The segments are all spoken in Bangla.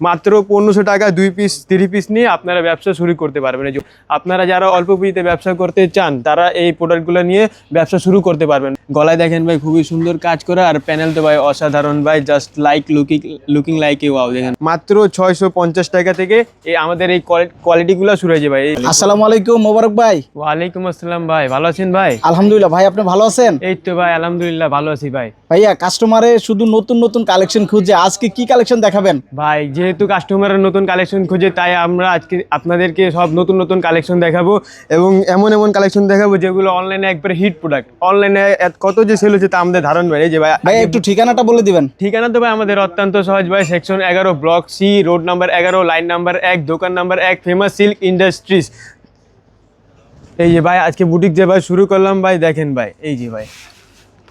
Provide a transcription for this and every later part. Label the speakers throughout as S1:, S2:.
S1: মাত্র পনেরোশো টাকা দুই পিস থ্রি পিস নিয়ে আপনারা ব্যবসা শুরু করতে পারবেন। আপনারা যারা অল্প পুঁজিতে ব্যবসা করতে চান তারা এই প্রোডাক্টগুলো নিয়ে ব্যবসা শুরু করতে পারবেন। গলায় দেখেন ভাই খুবই সুন্দর কাজ করা আর প্যানেল তো ভাই অসাধারণ ভাই just like looking looking like a wow দেখেন। মাত্র ছয়শো পঞ্চাশ টাকা থেকে এই আমাদের এই কোয়ালিটিগুলো শুরু হয়েছে ভাই।
S2: আসসালামু আলাইকুম মোবারক ভাই।
S1: ওয়ালাইকুম আসসালাম ভাই ভালো আছেন ভাই?
S2: আলহামদুলিল্লাহ ভাই আপনি ভালো আছেন?
S1: এই তো ভাই আলহামদুলিল্লাহ ভালো আছি ভাই।
S2: ভাইয়া কাস্টমারে শুধু নতুন নতুন কালেকশন খুঁজে আজকে কি কালেকশন দেখাবেন?
S1: ভাই যেহেতু কাস্টমারের নতুন কালেকশন খুঁজে তাই আমরা আজকে আপনাদেরকে সব নতুন নতুন কালেকশন দেখাবো এবং এমন এমন কালেকশন দেখাবো যেগুলো অনলাইনে একবারে হিট প্রোডাক্ট অনলাইনে কত যে সেল হচ্ছে তা আমাদের ধারণ এই যে ভাই
S2: ভাই একটু ঠিকানাটা বলে দিবেন।
S1: ঠিকানা তো ভাই আমাদের অত্যন্ত সহজ ভাই সেকশন এগারো ব্লক সি রোড নাম্বার এগারো লাইন নাম্বার এক দোকান নাম্বার এক ফেমাস সিল্ক ইন্ডাস্ট্রিজ এই যে ভাই আজকে বুটিক যে ভাই শুরু করলাম ভাই দেখেন ভাই এই যে ভাই।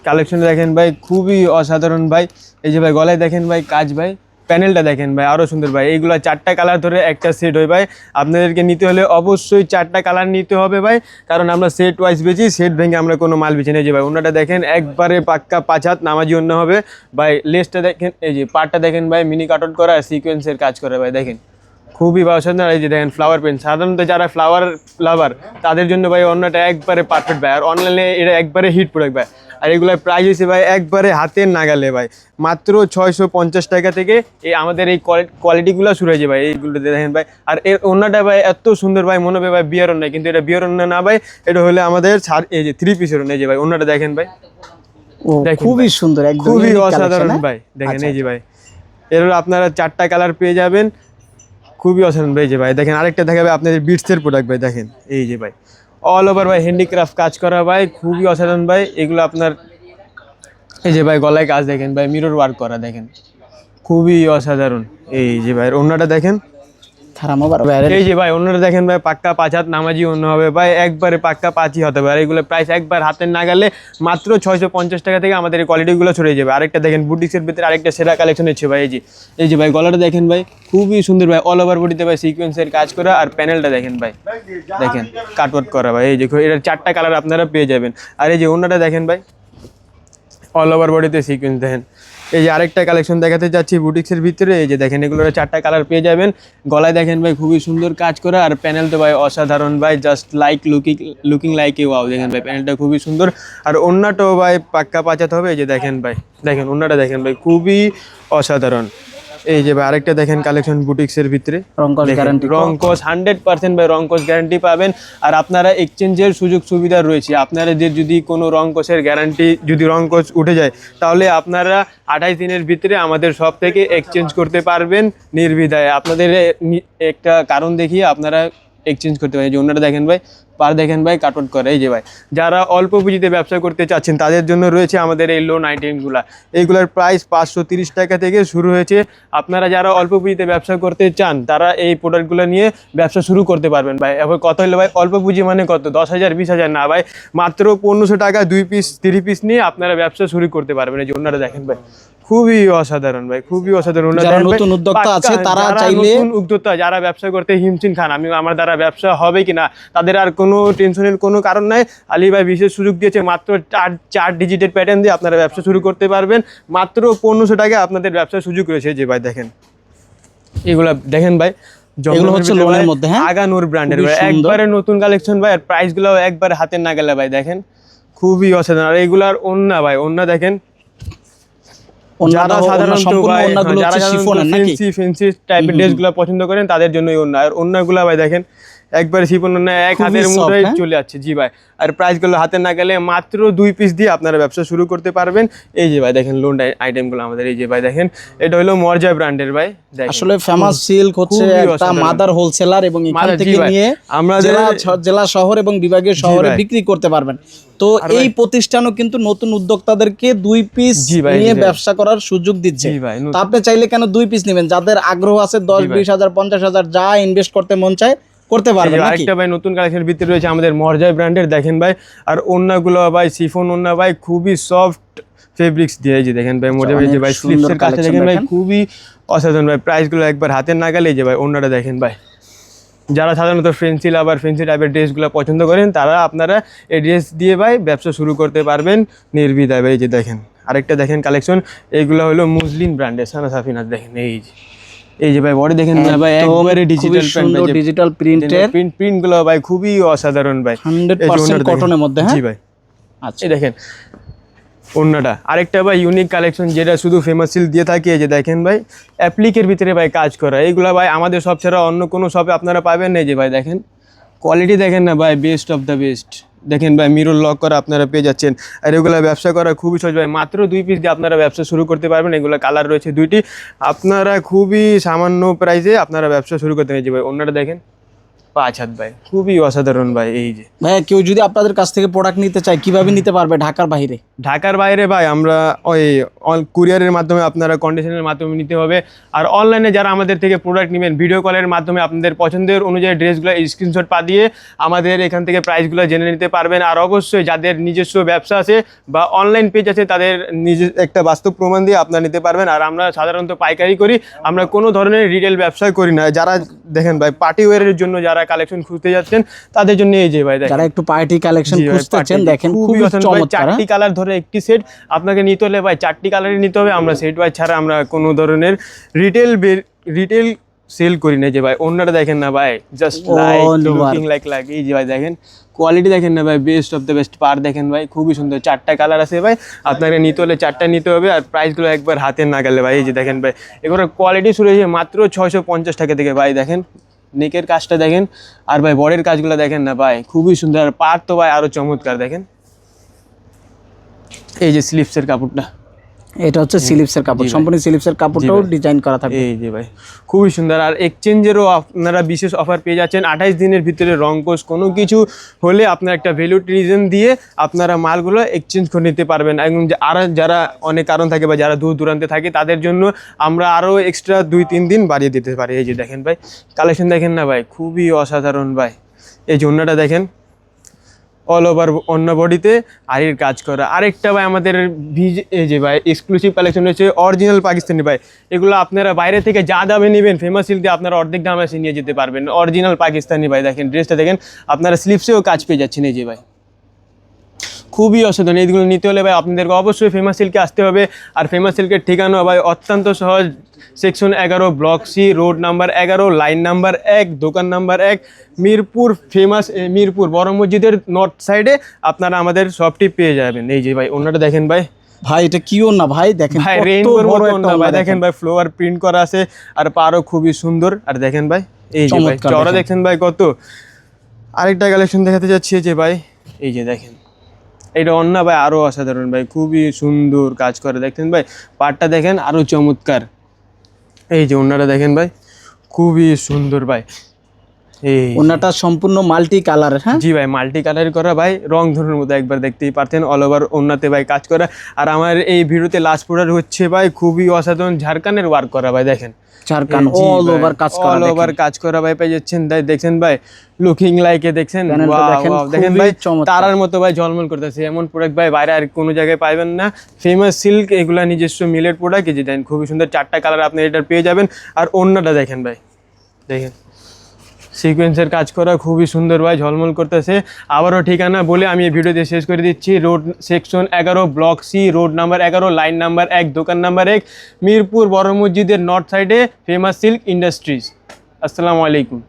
S1: কালেকশন দেখেন ভাই, খুবই অসাধারণ ভাই। এই যে ভাই, গলায় দেখেন ভাই, কাজ ভাই। প্যানেলটা দেখেন ভাই আরও সুন্দর ভাই। এইগুলো চারটা কালার ধরে একটা সেট হয় ভাই। আপনাদেরকে নিতে হলে অবশ্যই চারটা কালার নিতে হবে ভাই। কারণ আমরা সেট ওয়াইজ বেচি সেট ভেঙে আমরা কোনো মাল বেছি না। এই যে ভাই, ওনাটা দেখেন, একবারে পাক্কা পাঁচ হাত নামাজি অন্য হবে। ভাই লেসটা দেখেন, এই যে পাটটা দেখেন ভাই মিনি কাটন করা সিকোয়েন্সের কাজ করে ভাই, দেখেন। খুবই অসাধারণ, এই যে দেখেন ফ্লাওয়ার পেন সাধারণত যারা ফ্লাওয়ার লাভার তাদের জন্য ভাই অন্যটা একবারে পারফেক্ট ভাই। আর অনলাইনে এটা একবারে হিট প্রোডাক্ট ভাই। আর এগুলোর প্রাইস হচ্ছে ভাই একবারে হাতের নাগালে ভাই। মাত্র ছয়শো পঞ্চাশ টাকা থেকে এই আমাদের এই কোয়ালিটিগুলো শুরু হয়েছে ভাই এইগুলো দেখেন ভাই। আর এর অন্যটা ভাই এত সুন্দর ভাই মনে হবে ভাই বিয়ার অন্য কিন্তু এটা বিয়ার অন্য না ভাই এটা হলে আমাদের এই যে থ্রি পিসের অন্য যে ভাই অন্যটা দেখেন ভাই।
S2: খুবই সুন্দর
S1: খুবই অসাধারণ? ভাই দেখেন এই যে ভাই। এর আপনারা চারটা কালার পেয়ে যাবেন। খুবই অসাধারণ ভাই যে ভাই দেখেন আরেকটা দেখাবে আপনাদের বিটসের প্রোডাক্ট ভাই দেখেন এই যে ভাই। অল ওভার ভাই হ্যান্ডিক্রাফট কাজ করা ভাই, খুবই অসাধারণ ভাই। এগুলো আপনার, এই যে ভাই গলায় কাজ দেখেন, ভাই মিরর ওয়ার্ক করা দেখেন। খুবই অসাধারণ। এই যে ভাই অন্যটা দেখেন।
S2: ভাই
S1: এই যে ভাই অন্যটা দেখেন ভাই, পাক্কা পাঁচ হাত নামাজি অন্য হবে। ভাই, একবারে পাক্কা পাঁচই হতে আর এগুলো প্রাইস একবার হাতে না গেলে মাত্র ছয়শো পঞ্চাশ টাকা থেকে আমাদের এই কোয়ালিটিগুলো ছড়িয়ে যাবে। আরেকটা দেখেন, বুটিক্সের ভিতরে আরেকটা সেরা কালেকশন হচ্ছে ভাই, এই যে। এই যে ভাই, গলাটা দেখেন ভাই, খুবই সুন্দর ভাই অল ওভার বডিতে ভাই সিকোয়েন্সের কাজ করা। আর প্যানেলটা দেখেন ভাই, দেখেন কাটওয়ার্ক করা ভাই, এই যে এটার চারটা কালার আপনারা পেয়ে যাবেন। আর এই যে অন্যটা দেখেন ভাই অল ওভার বডিতে সিকোয়েন্স দেখেন। এই যে আরেকটা কালেকশন দেখাতে যাচ্ছি বুটিক্সের ভিতরে। এই যে দেখেন এগুলোর চারটা কালার পেয়ে যাবেন। গলায় দেখেন ভাই, খুবই সুন্দর কাজ করা। আর প্যানেল তো ভাই অসাধারণ ভাই just like looking looking like a wow দেখেন ভাই প্যানেলটা খুবই সুন্দর। আর অন্যটাও ভাই পাক্কা পাচাতে হবে। এই যে দেখেন ভাই, দেখেন অন্যটা দেখেন ভাই, খুবই অসাধারণ। এই যে ভাই আরেকটা দেখেন কালেকশন বুটিক্সের ভিতরে। রংকস হান্ড্রেড পার্সেন্ট ভাই রংকস গ্যারান্টি পাবেন। আর আপনারা এক্সচেঞ্জের সুযোগ সুবিধা রয়েছে। আপনারা যে যদি কোনো রংকসের গ্যারান্টি যদি রংকস উঠে যায় তাহলে আপনারা আঠাইশ দিনের ভিতরে আমাদের সব থেকে এক্সচেঞ্জ করতে পারবেন নির্বিধায়। আপনাদের একটা কারণ দেখিয়ে আপনারা এক্সচেঞ্জ করতে পারে যে অন্যটা দেখেন ভাই, পার দেখেন ভাই কাটআউট করে। এই যে ভাই, যারা অল্প পুঁজিতে ব্যবসা করতে চাচ্ছেন, তাদের জন্য রয়েছে আমাদের এই লোন আইটেমগুলা এইগুলোর প্রাইস পাঁচশো টাকা থেকে শুরু হয়েছে। আপনারা যারা অল্প পুঁজিতে ব্যবসা করতে চান, তারা এই প্রোডাক্টগুলো নিয়ে ব্যবসা শুরু করতে পারবেন ভাই। এবার কত হলো ভাই, অল্প পুঁজি মানে কত? দশ হাজার, বিশ হাজার? না ভাই, মাত্র পনেরোশো টাকা দুই পিস তিরিশ পিস নিয়ে আপনারা ব্যবসা শুরু করতে পারবেন। এই যে অন্যরা দেখেন ভাই খুবই অসাধারণ ভাই খুবই অসাধারণ।
S2: যারা নতুন উদ্যোক্তা আছে, তারা চাইলে-
S1: নতুন উদ্যোক্তা যারা ব্যবসা করতে হিমশিম খান আমি আমার দ্বারা ব্যবসা হবে কিনা তাদের আর কোনো টেনশনের কোনো কারণ নাই। আলী ভাই বিশেষ সুযোগ দিয়েছে মাত্র চার চার ডিজিটের প্যাটার্ন দিয়ে আপনারা ব্যবসা শুরু করতে পারবেন। মাত্র পনেরোশো টাকা আপনাদের ব্যবসার সুযোগ রয়েছে যে ভাই দেখেন। এগুলা দেখেন ভাই
S2: এগুলো হচ্ছে লোনের মধ্যে, হ্যাঁ?
S1: আগানুর ব্র্যান্ডের ভাই। একবারে নতুন কালেকশন ভাই আর প্রাইসগুলো একবারে হাতের না গেলে ভাই দেখেন। খুবই অসাধারণ। আর এগুলার অন্য ভাই অন্য দেখেন যারা সাধারণত ভাই,
S2: অন্যগুলো
S1: যারা
S2: হচ্ছে
S1: সাধারণত
S2: শিফনের নাকি?
S1: ফেন্সি ফেন্সি টাইপের ড্রেসগুলো পছন্দ করেন তাদের জন্য অন্য। আর অন্যগুলা ভাই দেখেন একবারে শিফন অন্য এক হাতের মুঠোয়
S2: হ্যাঁ?
S1: চলে যাচ্ছে। জি ভাই আর প্রাইসগুলো হাতে না গেলে মাত্র দুই পিস দিয়ে আপনারা ব্যবসা শুরু করতে পারবেন। এই যে ভাই দেখেন লোন আইটেমগুলো আমাদের এই যে ভাই দেখেন এটা হলো মর্জা ব্র্যান্ডের ভাই
S2: আসলে ফেমাস সিল্ক হচ্ছে একটা মাদার হোলসেলার এবং এখান থেকে নিয়ে
S1: আমাদের-
S2: জেলা জেলা শহর এবং বিভাগীয় শহরে বিক্রি করতে পারবেন। তো এই প্রতিষ্ঠানও কিন্তু নতুন উদ্যোক্তাদেরকে দুই পিস
S1: জি ভাই,
S2: নিয়ে ব্যবসা করার সুযোগ দিচ্ছে। আপনি চাইলে কেন দুই পিস নেবেন? যাদের আগ্রহ আছে দশ বিশ হাজার পঞ্চাশ হাজার যা ইনভেস্ট করতে মন চায় করতে পারবে
S1: আরেকটা ভাই নতুন কালেকশনের ভিতরে রয়েছে আমাদের মর্জায় ব্র্যান্ডের দেখেন ভাই। আর অন্যগুলো ভাই সিফন অন্য ভাই খুবই সফট ফেব্রিক্স দিয়ে যে দেখেন ভাই মর্জা ভাই যে ভাই স্লিপসের কাছে দেখেন ভাই খুবই অসাধারণ ভাই প্রাইসগুলো একবার হাতের না গেলে যে ভাই অন্যটা দেখেন ভাই। যারা সাধারণত ফেন্সি আবার ফেন্সি টাইপের ড্রেসগুলো পছন্দ করেন তারা আপনারা এই ড্রেস দিয়ে ভাই ব্যবসা শুরু করতে পারবেন নির্বিধায় ভাই এই যে দেখেন। আরেকটা দেখেন কালেকশন এইগুলো হলো মুসলিম ব্র্যান্ডের সানা সাফিনার দেখেন এই যে। এই যে ভাই বডি দেখেন না ভাই একবারে ডিজিটাল
S2: সুন্দর ডিজিটাল প্রিন্টের
S1: প্রিন্ট প্রিন্টগুলো ভাই খুবই অসাধারণ ভাই।
S2: হান্ড্রেড
S1: এই যে
S2: পার্সেন্ট
S1: ওনাটা দেখেন।
S2: কটনের মধ্যে হ্যাঁ?
S1: জি ভাই।
S2: আচ্ছা।
S1: এই দেখেন অন্যটা আরেকটা ভাই ইউনিক কালেকশন যেটা শুধু ফেমাস সিল দিয়ে থাকে এই যে দেখেন ভাই অ্যাপ্লিকের ভিতরে ভাই কাজ করা। এইগুলা ভাই আমাদের সব ছাড়া অন্য কোনো শপে আপনারা পাবেন না যে ভাই দেখেন। কোয়ালিটি দেখেন না ভাই বেস্ট অফ দ্য বেস্ট দেখেন ভাই মিরুল লক করা আপনারা পেয়ে যাচ্ছেন। আর এগুলো ব্যবসা করা খুবই সহজ ভাই, মাত্র দুই পিস দিয়ে আপনারা ব্যবসা শুরু করতে পারবেন। এগুলো কালার রয়েছে দুইটি। আপনারা খুবই সামান্য প্রাইসে আপনারা ব্যবসা শুরু করতে যে ভাই, অন্যটা দেখেন। পাঁচ হাত ভাই। খুবই অসাধারণ ভাই এই যে।
S2: ভাইয়া কেউ যদি আপনাদের কাছ থেকে প্রোডাক্ট নিতে চায় কীভাবে নিতে পারবে ঢাকার বাইরে?
S1: ঢাকার বাইরে ভাই আমরা ওই কুরিয়ারের মাধ্যমে আপনারা কন্ডিশনের মাধ্যমে নিতে হবে। আর অনলাইনে যারা আমাদের থেকে প্রোডাক্ট নেবেন ভিডিও কলের মাধ্যমে আপনাদের পছন্দের অনুযায়ী ড্রেসগুলো স্ক্রিনশট পা দিয়ে আমাদের এখান থেকে প্রাইসগুলো জেনে নিতে পারবেন। আর অবশ্যই যাদের নিজস্ব ব্যবসা আছে বা অনলাইন পেজ আছে তাদের নিজে একটা বাস্তব প্রমাণ দিয়ে আপনারা নিতে পারবেন। আর আমরা সাধারণত পাইকারি করি। আমরা কোনো ধরনের রিটেল ব্যবসা করি না। যারা দেখেন ভাই পার্টি ওয়ারের জন্য যারা কালেকশন খুঁজতে যাচ্ছেন তাদের জন্য এই যে ভাই দেখেন।
S2: যারা একটু পার্টি কালেকশন খুঁজতেছেন দেখেন
S1: খুবই
S2: চমৎকার হ্যাঁ?
S1: চারটি কালার ধরে একটি সেট আপনাকে নিতে হলে ভাই চারটি কালারই নিতে হবে। আমরা সেট ভাই ছাড়া আমরা কোনো ধরনের রিটেল রিটেল সেল করি না যে ভাই। অন্যটা দেখেন না ভাই just like looking like like এই যে ভাই দেখেন কোয়ালিটি দেখেন না ভাই বেস্ট অফ দ্য বেস্ট পার দেখেন ভাই খুবই সুন্দর। চারটা কালার আছে ভাই আপনাকে নিতে হলে চারটা নিতে হবে আর প্রাইসগুলো একবার হাতে না গেলে ভাই এই যে দেখেন ভাই এগুলো কোয়ালিটি শুরু হয়েছে মাত্র ছয়শো পঞ্চাশ টাকা থেকে ভাই দেখেন নেকের কাজটা দেখেন। আর ভাই বডের কাজগুলো দেখেন না ভাই, খুবই সুন্দর। আর পার তো ভাই আরও চমৎকার, দেখেন। এই যে স্লিপসের কাপড়টা।
S2: এটা হচ্ছে সিলিপসের কাপড়। সম্পূর্ণ সিলিপসের কাপড়টাও ডিজাইন করা থাকবে।
S1: এই যে ভাই খুবই সুন্দর। আর এক্সচেঞ্জেরও আপনারা বিশেষ অফার পেয়ে যাচ্ছেন। আঠাইশ দিনের ভিতরে রং কোর্স কোনো কিছু হলে আপনার একটা ভ্যালু রিজন দিয়ে আপনারা মালগুলো এক্সচেঞ্জ করে নিতে পারবেন। এবং যে আরও যারা অনেক কারণ থাকে বা যারা দূর দূরান্তে থাকে তাদের জন্য আমরা আরও এক্সট্রা দুই তিন দিন বাড়িয়ে দিতে পারি। এই যে দেখেন ভাই কালেকশন দেখেন না ভাই? খুবই অসাধারণ ভাই। এই জন্যটা দেখেন অল ওভার অন্য বডিতে আরির কাজ করা। আরেকটা ভাই আমাদের ভিজ যে ভাই এক্সক্লুসিভ কালেকশন রয়েছে অরিজিনাল পাকিস্তানি ভাই। এগুলো আপনারা বাইরে থেকে যা দামে নেবেন ফেমাস দিয়ে আপনারা অর্ধেক দামে নিয়ে যেতে পারবেন। অরিজিনাল পাকিস্তানি ভাই, দেখেন ড্রেসটা দেখেন, আপনারা স্লিপসেও কাজ পেয়ে যাচ্ছেন এই যে ভাই। খুবই অসাধারণ। এইগুলো নিতে হলে ভাই আপনাদেরকে অবশ্যই ফেমাস সিল্কে আসতে হবে। আর ফেমাস সিল্কের ঠিকানা ভাই অত্যন্ত সহজ। সেকশন এগারো ব্লক সি রোড নাম্বার এগারো লাইন নাম্বার এক দোকান নাম্বার এক মিরপুর ফেমাস মিরপুর বড় মসজিদের নর্থ সাইডে আপনারা আমাদের শপটি পেয়ে যাবেন। এই যে ভাই অন্যটা দেখেন ভাই।
S2: ভাই এটা কিও না ভাই দেখেন
S1: ভাই রেইনবোর মতো না ভাই। দেখেন। ভাই ফ্লোয়ার প্রিন্ট করা আছে আর পারও খুবই সুন্দর। আর দেখেন ভাই এই যে ভাই চড়া
S2: দেখেন।
S1: ভাই কত। আরেকটা কালেকশন দেখাতে যাচ্ছি এই যে ভাই এই যে দেখেন। এটা অন্য ভাই আরও অসাধারণ ভাই, খুবই সুন্দর কাজ করে। দেখেন ভাই, পাটটা দেখেন আরও চমৎকার। এই যে অন্যটা দেখেন ভাই, খুবই সুন্দর ভাই।
S2: ওনাটা সম্পূর্ণ মাল্টি কালার হ্যাঁ?
S1: জি ভাই মাল্টি কালার করা ভাই রং ধরুন মতো একবার দেখতেই পারতেন অল ওভার অন্যতে ভাই কাজ করা। আর আমার এই ভিডিওতে লাস্ট প্রোডাক্ট হচ্ছে ভাই খুবই অসাধারণ ঝাড়খানের ওয়ার্ক করা ভাই দেখেন।
S2: ঝাড়খান অল ওভার কাজ করা
S1: অল ওভার কাজ করা ভাই পেয়ে যাচ্ছেন তাই দেখছেন ভাই লুকিং লাইকে দেখছেন
S2: দেখেন,
S1: ভাই তারার মতো ভাই ঝলমল করতেছে এমন প্রোডাক্ট ভাই বাইরে আর কোনো জায়গায় পাইবেন না। ফেমাস সিল্ক এগুলা নিজস্ব মিলের প্রোডাক্ট খুবই সুন্দর চারটা কালার আপনি এটা পেয়ে যাবেন। আর অন্যটা দেখেন ভাই দেখেন। সিকোয়েন্সের কাজ করা খুবই সুন্দর ভাই, ঝলমল করতেছে। আবারও ঠিকানা বলে আমি এই ভিডিওতে শেষ করে দিচ্ছি। রোড সেকশন এগারো ব্লক সি রোড নাম্বার এগারো লাইন নাম্বার এক, দোকান নাম্বার এক, মিরপুর বড় মসজিদের নর্থ সাইডে ফেমাস সিল্ক ইন্ডাস্ট্রিজ আসসালামু আলাইকুম।